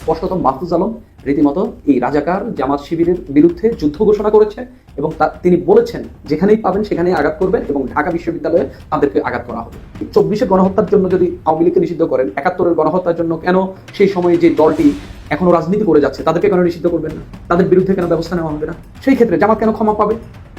স্পষ্টত মাহফুজ আলম রীতিমতো এই রাজাকার জামাত শিবিরের বিরুদ্ধে যুদ্ধ ঘোষণা করেছে এবং তিনি বলেছেন, যেখানেই পাবেন সেখানেই আঘাত করবেন এবং ঢাকা বিশ্ববিদ্যালয়ে তাদেরকে আঘাত করা হবে। চব্বিশের গণহত্যার জন্য যদি আওয়ামী লীগকে নিষিদ্ধ করেন, একাত্তরের গণহত্যার জন্য কেন সেই সময়ে যে দলটি এখনও রাজনীতি করে যাচ্ছে, তাদেরকে কেন নিষিদ্ধ করবেন না? তাদের বিরুদ্ধে কেন ব্যবস্থা নেওয়া হবে না? সেই ক্ষেত্রে জামাত কেন ক্ষমা পাবে?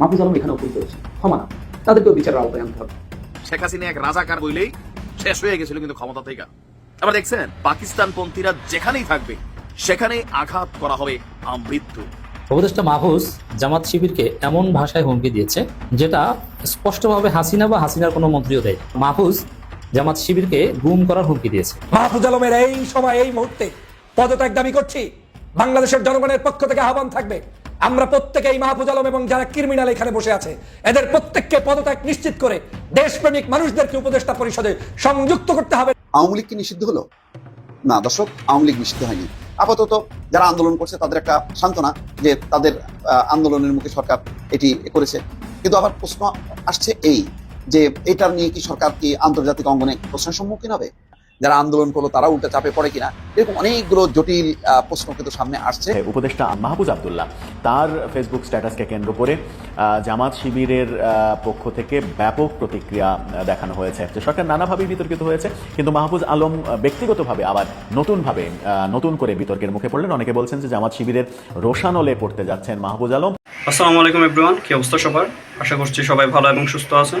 মাহফুজ আলম এখানে উপস্থিত করেছে ক্ষমা না, তাদেরকেও বিচারের আওতায় আনতে হবে। শেখ হাসিনা এক রাজাকার বইলেই শেষ হয়ে গেছিল কিন্তু ক্ষমতা থেকে। আবার দেখছেন পাকিস্তান পন্থীরা যেখানেই থাকবে সেখানেই আঘাত করা হবে আমৃত্যু। উপদেষ্টা মাহফুজ জামাত শিবিরকে এমন ভাষায় হুমকি দিয়েছে যেটা স্পষ্টভাবে হাসিনা বা হাসিনার কোনো মন্ত্রীও দেয় মাহফুজ জামাত শিবিরকে গুম করার হুমকি দিয়েছে। মাহফুজ আলমের এই সময় এই মুহূর্তে পদত্যাগ দাবি করছি। বাংলাদেশের জনগণের পক্ষ থেকে আহ্বান থাকবে। আমরা প্রত্যেকে এই মাহফুজ আলম এবং যারা ক্রিমিনাল এখানে বসে আছে, এদের প্রত্যেককে পদত্যাগ নিশ্চিত করে দেশপ্রেমিক মানুষদেরকে উপদেষ্টা পরিষদে সংযুক্ত করতে হবে। আওয়ামী লীগ কি নিষিদ্ধ হলো? না দর্শক, আওয়ামী লীগ নিষিদ্ধ হয়নি। আপাতত যারা আন্দোলন করছে, তাদের একটা সান্ত্বনা যে তাদের আন্দোলনের মুখে সরকার এটি করেছে। কিন্তু আবার প্রশ্ন আসছে এই, যে এটা নিয়ে কি সরকার কি আন্তর্জাতিক অঙ্গনে প্রশ্নের সম্মুখীন হবে? যারা আন্দোলন করল তারা উল্টা চাপে পড়ে কিনা এরকম অনেকগুলো জটিল আহ, প্রশ্ন কিন্তু সামনে আসছে। উপদেষ্টা মাহবুজ আবদুল্লাহ তার ফেসবুক স্ট্যাটাসকে কেন্দ্র করে আহ, জামাত শিবিরের আহ, পক্ষ থেকে ব্যাপক প্রতিক্রিয়া দেখানো হয়েছে। যে সরকার নানাভাবে বিতর্কিত হয়েছে কিন্তু মাহবুজ আলম ব্যক্তিগতভাবে আবার নতুনভাবে আহ, নতুন করে বিতর্কের মুখে পড়লেন। অনেকে বলছেন যে জামাত শিবিরের রোশানলে পড়তে যাচ্ছেন মাহবুজ আলম। আসসালামু আলাইকুম এভরিওয়ান কি অবস্থা সবার? আশা করছি সবাই ভালো এবং সুস্থ আছেন।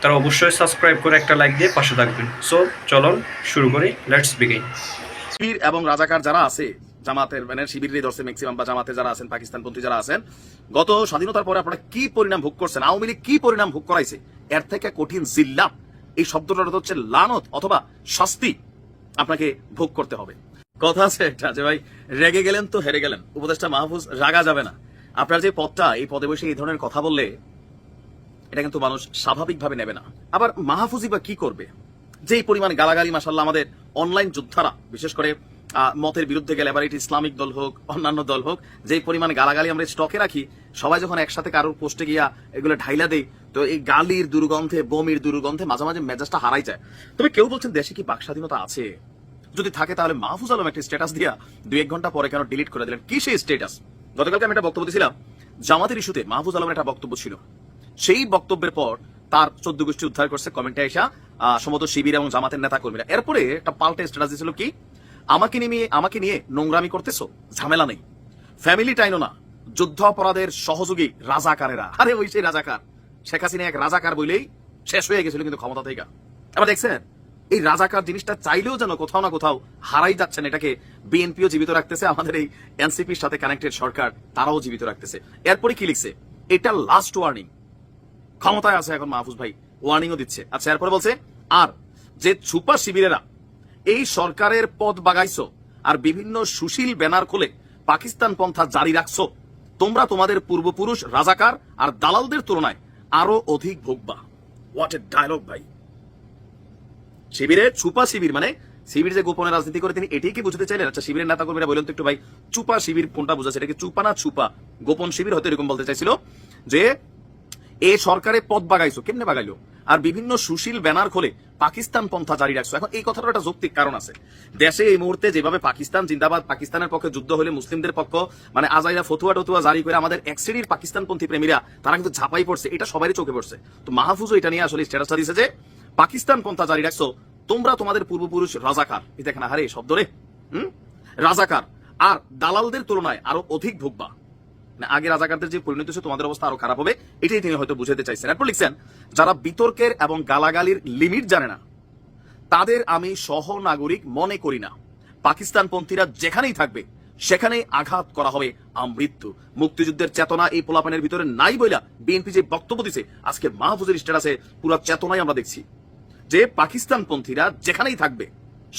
তারা অবশ্যই সাবস্ক্রাইব করে একটা লাইক দিয়ে পাশে থাকবেন। সো চলুন শুরু করি। লেটস বিগিন শিবির এবং রাজাকার যারা আছে, জামাতের মানে শিবিরের দর্শে ম্যাক্সিমাম বা জামাতে যারা আছেন, পাকিস্তানপন্থী যারা আছেন, গত স্বাধীনতার পরে আপনারা কি পরিণাম ভোগ করছেন? আওয়ামী লীগ কি পরিণাম ভোগ করাইছে? এর থেকে কঠিন জিল্লাত এই শব্দটা হচ্ছে লানত অথবা শাস্তি আপনাকে ভোগ করতে হবে। কথা আছে একটা যে ভাই, রেগে গেলেন তো হেরে গেলেন। উপদেষ্টা মাহফুজ রাগা যাবে না। আপনার যে পদটা, এই পদে বসে এই ধরনের কথা বললে এটা কিন্তু মানুষ স্বাভাবিকভাবে নেবে না। আবার মাহফুজি বা কি করবে? যেই পরিমাণ গালাগালি মাসাল্লাহ আমাদের অনলাইন যোদ্ধারা, বিশেষ করে মতের বিরুদ্ধে গেলে এবার এটি ইসলামিক দল হোক, অন্যান্য দল হোক, যেই পরিমাণ গালাগালি আমরা স্টকে রাখি, সবাই যখন একসাথে কারোর পোস্টে গিয়া এগুলো ঢাইলা দেই, তো এই গালির দুর্গন্ধে, বমির দুর্গন্ধে মাঝে মাঝে মেজাজটা হারাই যায়। তবে কেউ বলছেন, দেশে কি বাক স্বাধীনতা আছে? যদি থাকে, তাহলে মাহফুজ আলম একটা স্ট্যাটাস দিয়া দুই এক ঘণ্টা পরে কেন ডিলিট করে দিলেন? কি সেই স্ট্যাটাস গতকালকে আমি একটা বক্তব্য দিয়েছিলাম জামাতের ইস্যুতে মাহফুজ আলমের একটা বক্তব্য ছিল। সেই বক্তব্যের পর তার চোদ্দ গোষ্ঠী উদ্ধার করছে কমেন্টে এসা আহ, সমস্ত শিবির এবং জামাতের নেতা কর্মীরা এরপরে একটা পাল্টে স্ট্যাটাস দিয়েছিল কি আমাকে নিয়ে আমাকে নিয়ে নোংরামি করতেছো ঝামেলা নেই। ফ্যামিলি টাইনো না। যুদ্ধ অপরাধের সহযোগী রাজাকারেরা। আরে ওই সেই রাজাকার। শেখ হাসিনা এক রাজাকার বইলেই শেষ হয়ে গেছিল কিন্তু ক্ষমতা থেকে। আবার দেখছেন এই রাজাকার জিনিসটা চাইলেও যেন কোথাও না কোথাও হারাই যাচ্ছেন এটাকে বিএনপিও জীবিত রাখতেছে আমাদের এই এনসিপির সাথে কানেক্টেড সরকার তারাও জীবিত রাখতেছে। এরপরে কি লিখছে? এটা লাস্ট ওয়ার্নিং ক্ষমতায় আছে এখন মাহফুজ ভাই। ওয়ার্নিংও দিচ্ছে। আচ্ছা এরপরে বলছে, আর যে ছুপা শিবিরেরা এই সরকারের পদ বাগাইছো আর বিভিন্ন সুশীল ব্যানার খুলে পাকিস্তান পন্থা জারি রাখছো, তোমরা তোমাদের পূর্বপুরুষ, রাজাকার আর দালালদের তুলনায় আরও অধিক ভোগবা। হোয়াট এ ডায়লগ ভাই। শিবিরের ছুপা শিবির মানে শিবির যে গোপনে রাজনীতি করে তিনি এটাই কি বুঝতে চাইলেন? আচ্ছা শিবিরের নেতা কর্মীরা বললেন তো একটু ভাই চুপা শিবির কোনটা বুঝাচ্ছে? এটা কি চুপা না ছুপা? গোপন শিবির হয়তো এরকম বলতে চাইছিল যে এ সরকারে পদ বাগাইছো, কেমনে বাগাইলো? আর বিভিন্ন সুশীল ব্যানার খোলে পাকিস্তান পন্থা জারি রাখছো। এখন এই কথাটার একটা যৌক্তিক কারণ আছে। দেশে এই মুহূর্তে যেভাবে পাকিস্তান, জিন্দাবাদ, পাকিস্তানের পক্ষে যুদ্ধ হলে মুসলিমদের পক্ষ মানে আজাইরা ফতুয়া টতুয়া জারি করে আমাদের এক শ্রেণির পাকিস্তানপন্থী প্রেমীরা, তারা কিন্তু ঝাঁপাই পড়ছে। এটা সবারই চোখে পড়ছে। তো মাহফুজও এটা নিয়ে আসলে স্ট্যাটাসটা দিয়েছে যে, পাকিস্তান পন্থা জারি রাখছো, তোমরা তোমাদের পূর্বপুরুষ রাজাকার। এই দেখেন হারে শব্দ রে। হুম? রাজাকার। আর দালালদের তুলনায় আরও অধিক ভুগবা আগে রাজাকারদের যে পরিণতি হচ্ছে তোমাদের অবস্থা আরও খারাপ হবে, এটাই তিনি হয়তো বুঝাতে চাইছেন। এরপর লিখছেন, যারা বিতর্কের এবং গালাগালির লিমিট জানে না, তাদের আমি সহ নাগরিক মনে করি না। পাকিস্তানপন্থীরা যেখানেই থাকবে, সেখানেই আঘাত করা হবে আমৃত্যু। মুক্তিযুদ্ধের চেতনা এই পোলাপানের ভিতরে নাই বইলা বিএনপি যে বক্তব্য দিছে, আজকে মাহফুজের স্ট্যাটাসে পুরো চেতনাই আমরা দেখছি। যে পাকিস্তানপন্থীরা যেখানেই থাকবে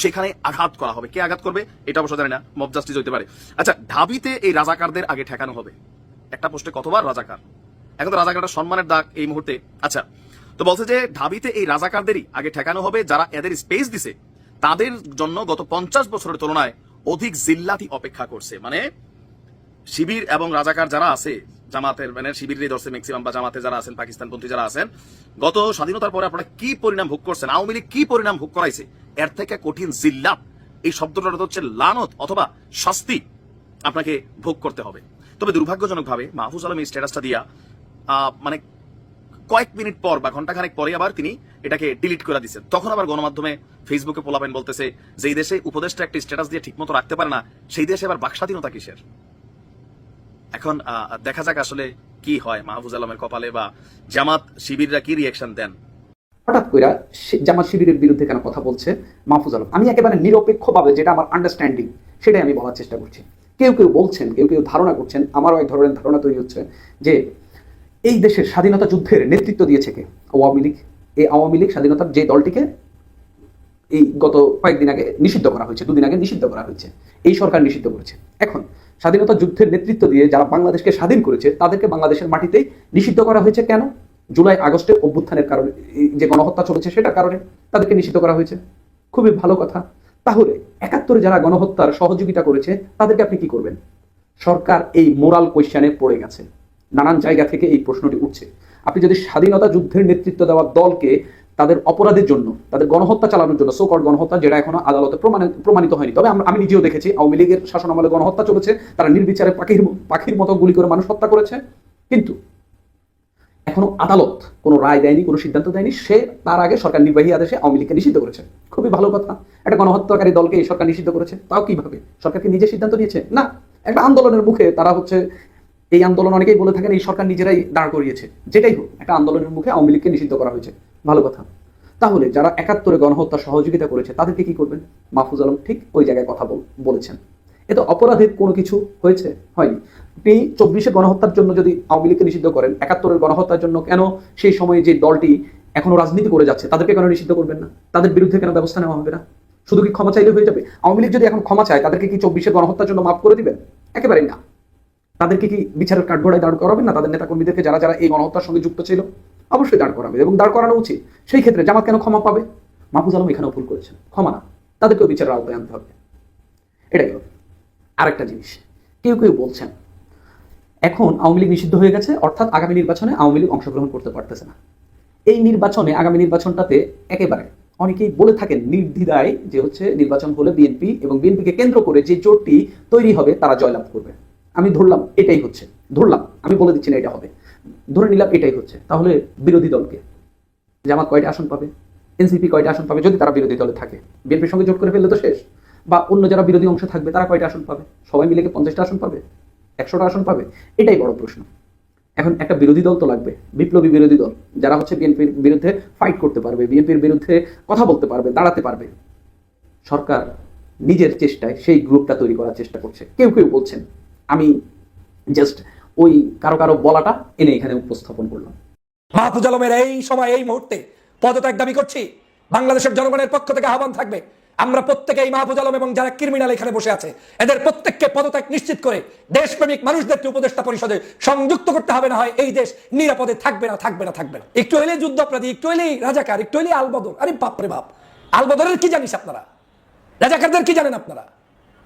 সেখানে আঘাত করা হবে। কে আঘাত করবে? এটা অবশ্য জানি না। মব জাস্টিস হইতে পারে। আচ্ছা ঢাবিতে এই রাজাকারদের আগে ঠেকানো হবে। একটা পোস্টে কতবার রাজাকার? এখন তো রাজাকারটা সম্মানের দাগ এই মুহূর্তে। আচ্ছা তো বলছে যে ঢাবিতে এই রাজাকারদেরই আগে ঠেকানো হবে, যারা এদের স্পেস দিছে, তাদের জন্য গত পঞ্চাশ বছরের তুলনায় অধিক জিল্লাতি অপেক্ষা করছে। মানে শিবির এবং রাজাকার যারা আছে, জামাতের মানে শিবিরের ধরছে ম্যাক্সিমাম বা জামাতে যারা আছেন, পাকিস্তানপন্থী যারা আছেন, গত স্বাধীনতার পরে আপনারা কি পরিণাম ভোগ করছেন? আওয়ামী লীগ কি পরিণাম ভোগ করাইছে? এর থেকে কঠিন জিল্লাত এই শব্দটার হচ্ছে লানত অথবা শাস্তি আপনাকে ভোগ করতে হবে। তবে দুর্ভাগ্যজনকভাবে মাহফুজ আলম এই স্ট্যাটাসটা দিয়া মানে কয়েক মিনিট পর বা ঘন্টাখানেক পরে আবার তিনি এটাকে ডিলিট করে দিচ্ছেন তখন আবার গণমাধ্যমে ফেসবুকে পোলাবেন বলতেছে যে, এই দেশে উপদেশটা একটা স্ট্যাটাস দিয়ে ঠিকমতো রাখতে পারে না, সেই দেশে আবার বাকস্বাধীনতা কিসের? এখন দেখা যাক আসলে কি হয় মাহফুজ আলমের কপালে বা জামাত শিবিররা কি রিয়াকশন দেন। করে জামাত শিবিরের বিরুদ্ধে কেন কথা বলছে? মাহফুজ আলম, আমি একেবারে নিরপেক্ষভাবে যেটা আমার আন্ডারস্ট্যান্ডিং সেটাই আমি বলার চেষ্টা করছি। কেউ কেউ বলছেন, কেউ কেউ ধারণা করছেন, আমারও এক ধরনের ধারণা তৈরি হচ্ছে যে এই দেশের স্বাধীনতা যুদ্ধের নেতৃত্ব দিয়েছে কে? আওয়ামী লীগ। এই আওয়ামী লীগ স্বাধীনতার যে দলটিকে এই গত কয়েকদিন আগে নিষিদ্ধ করা হয়েছে, দুদিন আগে নিষিদ্ধ করা হয়েছে, এই সরকার নিষিদ্ধ করেছে। এখন স্বাধীনতা যুদ্ধের নেতৃত্ব দিয়ে যারা বাংলাদেশকে স্বাধীন করেছে, তাদেরকে বাংলাদেশের মাটিতেই নিষিদ্ধ করা হয়েছে কেন? জুলাই, আগস্টে অভ্যুত্থানের কারণে যে গণহত্যা চলেছে সেটার কারণে তাদেরকে নিষিদ্ধ করা হয়েছে। খুবই ভালো কথা। তাহলে একাত্তরে যারা গণহত্যার সহযোগিতা করেছে, তাদেরকে আপনি কি করবেন? সরকার এই মোরাল কোয়েশ্চানে পড়ে গেছে। নানান জায়গা থেকে এই প্রশ্নটি উঠছে। আপনি যদি স্বাধীনতা যুদ্ধের নেতৃত্ব দেওয়া দলকে তাদের অপরাধের জন্য, তাদের গণহত্যা চালানোর জন্য সোকট গণহত্যা, যেটা এখনও আদালতে প্রমাণে- প্রমাণিত হয়নি, তবে আমি নিজেও দেখেছি, আওয়ামী লীগের শাসন আমলে গণহত্যা চলেছে, তারা নির্বিচারে পাখির পাখির মতো গুলি করে মানুষ হত্যা করেছে। কিন্তু এখনও আদালত কোনো রায় দেয়নি, কোনো সিদ্ধান্ত দেয়নি। সে তার আগে সরকার নির্বাহী আদেশে আওয়ামী লীগকে নিষিদ্ধ করেছে। খুবই ভালো কথা। একটা গণহত্যাকারী দলকে সরকার নিষিদ্ধ করেছে, তাও কীভাবে? সরকারকে নিজে সিদ্ধান্ত নিয়েছে? না। একটা আন্দোলনের মুখে তারা হচ্ছে, এই আন্দোলন অনেকেই বলে থাকেন, এই সরকার নিজেরাই দাঁড় করিয়েছে। যেটাই হোক, একটা আন্দোলনের মুখে আওয়ামী লীগকে নিষিদ্ধ করা হয়েছে। ভালো কথা। তাহলে যারা একাত্তরে গণহত্যা সহযোগিতা করেছে, তাদেরকে কি করবেন? মাহফুজ আলম ঠিক ওই জায়গায় কথা বল- বলেছেন। এতে অপরাধের কোনো কিছু হয়েছে? হয়নি। আপনি চব্বিশে গণহত্যার জন্য যদি আওয়ামী লীগকে নিষিদ্ধ করেন, একাত্তরের গণহত্যার জন্য কেন সেই সময়ে যে দলটি এখনও রাজনীতি করে যাচ্ছে, তাদেরকে কেন নিষিদ্ধ করবেন না? তাদের বিরুদ্ধে কেন ব্যবস্থা নেওয়া হবে না? শুধু কি ক্ষমা চাইলে হয়ে যাবে? আওয়ামী লীগ যদি এখন ক্ষমা চায়, তাদেরকে কি চব্বিশে গণহত্যার জন্য মাফ করে দিবেন? একেবারেই না। তাদেরকে কি বিচারের কাঠগড়ায় দাঁড় করাবেন না? তাদের নেতাকর্মীদেরকে যারা যারা এই গণহত্যার সঙ্গে যুক্ত ছিল, অবশ্যই দাঁড় করাবে এবং দাঁড় করানো উচিত। সেই ক্ষেত্রে জামাত কেন ক্ষমা পাবে? মাহফুজ আলম এখানেও ভুল করেছেন। ক্ষমা না। তাদেরকেও বিচারের আওতায় আনতে হবে। এটাই আরেকটা জিনিস। কেউ কেউ বলছেন, এখন আওয়ামী লীগ নিষিদ্ধ হয়ে গেছে, অর্থাৎ আগামী নির্বাচনে আওয়ামী লীগ অংশগ্রহণ করতে পারতেছে না। এই নির্বাচনে, আগামী নির্বাচনটাতে একেবারে অনেকেই বলে থাকেন নির্দ্বিধায় যে হচ্ছে নির্বাচন হলে বিএনপি এবং বিএনপিকে কেন্দ্র করে যে জোটটি তৈরি হবে, তারা জয়লাভ করবে। আমি ধরলাম, এটাই হচ্ছে। ধরলাম, আমি বলে দিচ্ছি না এটা হবে। ধরে নিলাম, এটাই হচ্ছে। তাহলে বিরোধী দলকে, জামাত কয়টা আসন পাবে? এনসিপি কয়টা আসন পাবে? যদি তারা বিরোধী দলে থাকে। বিএনপির সঙ্গে জোট করে ফেললে তো শেষ। বা অন্য যারা বিরোধী অংশ থাকবে, তারা কয়টা আসন পাবে? সবাই মিলে কি পঞ্চাশটা আসন পাবে? একশোটা আসন পাবে? এটাই বড় প্রশ্ন। এখন একটা বিরোধী দল তো লাগবে, বিপ্লবী বিরোধী দল, যারা হচ্ছে বিএনপির বিরুদ্ধে ফাইট করতে পারবে, বিএনপির বিরুদ্ধে কথা বলতে পারবে, দাঁড়াতে পারবে। সরকার নিজের চেষ্টায় সেই গ্রুপটা তৈরি করার চেষ্টা করছে। কেউ কেউ বলছেন, আমি জাস্ট ওই কারও কারও বলাটা এনে এখানে উপস্থাপন করলাম। মাহফুজ আলমের এই সময়, এই মুহূর্তে পদত্যাগ দাবি করছি। বাংলাদেশের জনগণের পক্ষ থেকে আহ্বান থাকবে আমরা প্রত্যেকে এই মাহফুজ আলম এবং যারা ক্রিমিনাল এখানে বসে আছে, এদের প্রত্যেককে পদত্যাগ নিশ্চিত করে দেশপ্রেমিক মানুষদেরকে উপদেষ্টা পরিষদে সংযুক্ত করতে হবে, না হয় এই দেশ নিরাপদে থাকবে না থাকবে না থাকবে না। একটু হলে যুদ্ধাপরাধী, একটু হলেই রাজাকার, একটু হলেই আলবদর। আরে বাপরে বাপ। আলবদরের কি জানিস আপনারা? রাজাকারদের কি জানেন আপনারা?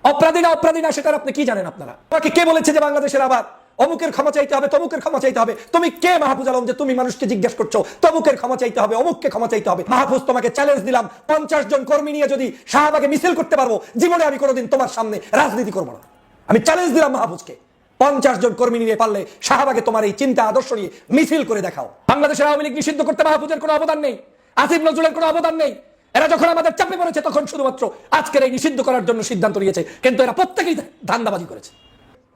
অপরাধী না অপরাধী না, সেটার আপনি কি জানেন আপনারা? কে বলেছে যে বাংলাদেশের আবার অমুকের ক্ষমা চাইতে হবে, তমুকের ক্ষমা চাইতে হবে। তুমি কে মাহফুজ আলম যে তুমি মানুষকে জিজ্ঞেস করছ? তমুকের ক্ষমা চাইতে হবে, অমুককে ক্ষমা চাইতে হবে। মাহফুজ, তোমাকে চ্যালেঞ্জ দিলাম। পঞ্চাশ জন কর্মী নিয়ে যদি শাহবাগে মিছিল করতে পারব, জীবনে আমি কোনোদিন তোমার সামনে রাজনীতি করব না। আমি চ্যালেঞ্জ দিলাম মাহফুজকে। পঞ্চাশ জন কর্মী নিয়ে পারলে শাহবাগে তোমার এই চিন্তা, আদর্শ নিয়ে মিছিল করে দেখাও। বাংলাদেশের আওয়ামী লীগ নিষিদ্ধ করতে মাহফুজের কোনো অবদান নেই, আসিফ নজরুলের কোনো অবদান নেই। এরা যখন আমাদের চাপে পড়েছে, তখন শুধুমাত্র আজকের এই নিষিদ্ধ করার জন্য সিদ্ধান্ত নিয়েছে। কিন্তু এরা প্রত্যেকেই ধান্দাবাজি করেছে।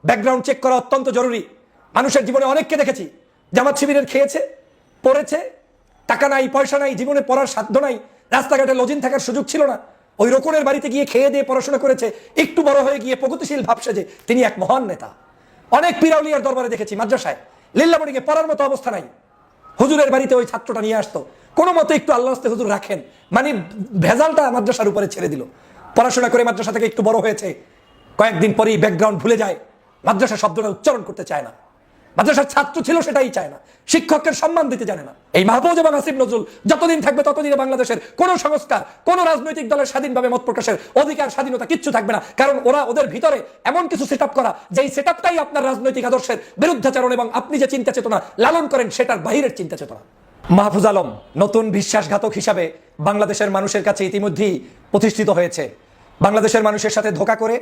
ব্যাকগ্রাউন্ড চেক করা অত্যন্ত জরুরি। মানুষের জীবনে অনেককে দেখেছি। জামাত শিবিরের খেয়েছে, পড়েছে, টাকা নাই, পয়সা নাই, জীবনে পড়ার সাধ্য নাই, রাস্তাঘাটে লজিন থাকার সুযোগ ছিল না। ওই রোকনের বাড়িতে গিয়ে খেয়ে দিয়ে পড়াশোনা করেছে, একটু বড় হয়ে গিয়ে প্রগতিশীল ভাবছে যে তিনি এক মহান নেতা। অনেক পিরাউলিয়ার দরবারে দেখেছি, মাদ্রাসায়। লিল্লামণিকে পড়ার মতো অবস্থা নাই। হুজুরের বাড়িতে ওই ছাত্রটা নিয়ে আসতো। কোনো মতে একটু আল্লাহ হুজুর রাখেন। মানে ভেজালটা মাদ্রাসার উপরে ছেড়ে দিল। পড়াশোনা করে মাদ্রাসা থেকে একটু বড় হয়েছে। কয়েকদিন পরেই ব্যাকগ্রাউন্ড ভুলে যায়। মাদ্রাসা শব্দটা উচ্চারণ করতে চায় না। মাদ্রাসার ছাত্র ছিল সেটাই চায় না। শিক্ষকের সম্মান দিতে জানে না। এই মাহফুজ এবং আসিফ নজরুল যতদিন থাকবে ততদিনে বাংলাদেশের কোন সংস্কার, কোন রাজনৈতিক দলের স্বাধীনভাবে মত প্রকাশের অধিকার, স্বাধীনতা কিচ্ছু থাকবে না। কারণ ওরা ওদের ভিতরে এমন কিছু সেট করা, যেই সেট আপনার রাজনৈতিক আদর্শের বিরুদ্ধাচরণ এবং আপনি যে চিন্তা চেতনা লালন করেন, সেটার বাহিরের চিন্তা চেতনা। মাহফুজ আলম নতুন বিশ্বাসঘাতক হিসাবে বাংলাদেশের মানুষের কাছে ইতিমধ্যেই প্রতিষ্ঠিত হয়েছে। বাংলাদেশের মানুষের সাথে ধোকা করে,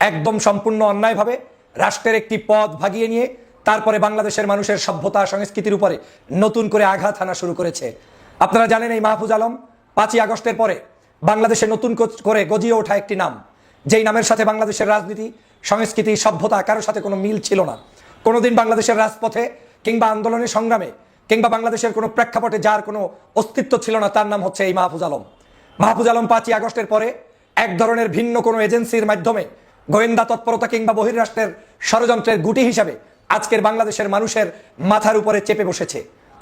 একদম সম্পূর্ণ অন্যায়ভাবে রাষ্ট্রের একটি পদ ভাগিয়ে নিয়ে তারপরে বাংলাদেশের মানুষের সভ্যতা সংস্কৃতির উপরে নতুন করে আঘাত হানা শুরু করেছে। আপনারা জানেন এই মাহফুজ আলম পাঁচই আগস্টের পরে বাংলাদেশে নতুন করে গজিয়ে ওঠা একটি নাম। যেই নামের সাথে বাংলাদেশের রাজনীতি, সংস্কৃতি, সভ্যতা কারোর সাথে কোনো মিল ছিল না। কোনোদিন বাংলাদেশের রাজপথে কিংবা আন্দোলনের সংগ্রামে কিংবা বাংলাদেশের কোনো প্রেক্ষাপটে যার কোনো অস্তিত্ব ছিল না, তার নাম হচ্ছে এই মাহফুজ আলম। মাহফুজ আলম পাঁচই আগস্টের পরে এক ধরনের ভিন্ন কোনো এজেন্সির মাধ্যমে গোয়েন্দা তৎপরতা কিংবা বহির্রাষ্ট্রের ষড়যন্ত্রের গুটি হিসাবে আজকের বাংলাদেশের মানুষের মাথার উপরে চেপে বসেছে।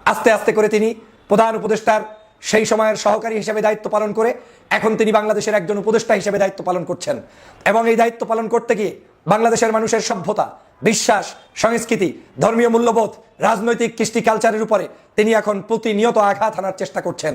আস্তে আস্তে করে তিনি প্রধান উপদেষ্টার সেই সময়ের সহকারী হিসেবে দায়িত্ব পালন করে এখন তিনি বাংলাদেশের একজন উপদেষ্টা হিসেবে দায়িত্ব পালন করছেন। এবং এই দায়িত্ব পালন করতে গিয়ে বাংলাদেশের মানুষের সভ্যতা, বিশ্বাস, সংস্কৃতি, ধর্মীয় মূল্যবোধ, রাজনৈতিক কৃষ্টি কালচারের উপরে তিনি এখন প্রতিনিয়ত আঘাত হানার চেষ্টা করছেন।